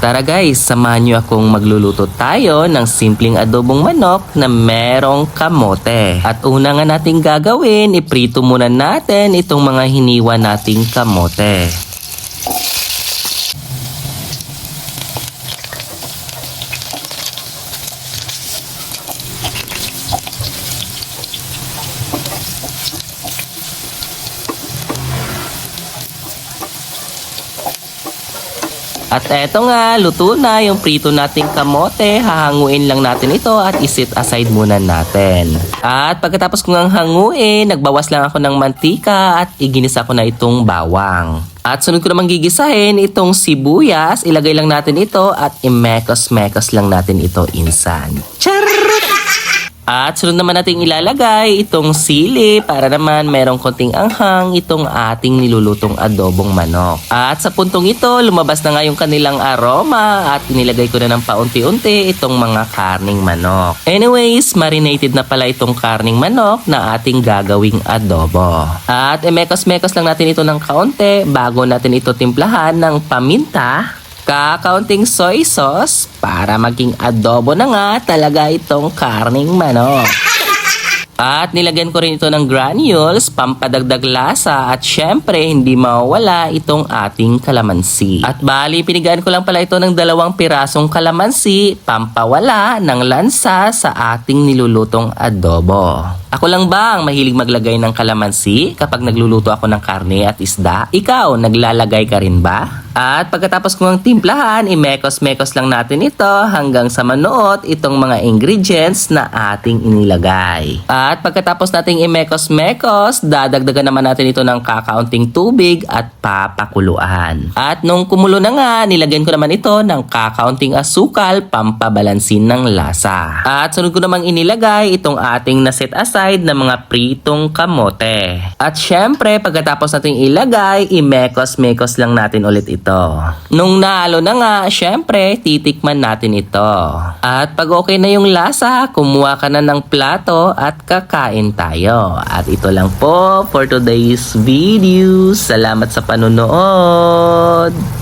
Tara guys, samahan nyo akong magluluto tayo ng simpleng adobong manok na merong kamote. At una nga nating gagawin, iprito muna natin itong mga hiniwa nating kamote. At eto nga, luto na yung prito nating kamote. Hahanguin lang natin ito at isit aside muna natin. At pagkatapos ko ngang hanguin, nagbawas lang ako ng mantika at iginisa ko na itong bawang. At sunod ko naman gigisahin itong sibuyas. Ilagay lang natin ito at imekos-mekos lang natin ito insan. Charot! At sunod naman natin ilalagay itong sili para naman merong konting anghang itong ating nilulutong adobong manok. At sa puntong ito, lumabas na nga yung kanilang aroma at inilagay ko na ng paunti-unti itong mga karning manok. Anyways, marinated na pala itong karning manok na ating gagawing adobo. At emekos-mekos lang natin ito ng kaunti bago natin ito timplahan ng paminta kakaunting soy sauce para maging adobo na nga talaga itong karning manok. At nilagyan ko rin ito ng granules, pampadagdag lasa at syempre hindi mawawala itong ating kalamansi. At bali, pinigaan ko lang pala ito ng dalawang pirasong kalamansi, pampawala ng lansa sa ating nilulutong adobo. Ako lang ba ang mahilig maglagay ng kalamansi kapag nagluluto ako ng karne at isda? Ikaw, naglalagay ka rin ba? At pagkatapos ko ng timplahan, imekos-mekos lang natin ito hanggang sa manuot itong mga ingredients na ating inilagay. At pagkatapos nating imekos-mekos, dadagdagan naman natin ito ng kakaunting tubig at papakuluan. At nung kumulo na nga, nilagyan ko naman ito ng kakaunting asukal pampabalansin ng lasa. At sunod ko namang inilagay itong ating naset aside na mga pritong kamote. At syempre, pagkatapos nating ilagay, imekos-mekos lang natin ulit ito. Nung nalo na nga, syempre, titikman natin ito. At pag okay na yung lasa, kumuha ka na ng plato at kakain tayo. At ito lang po for today's video. Salamat sa panonood!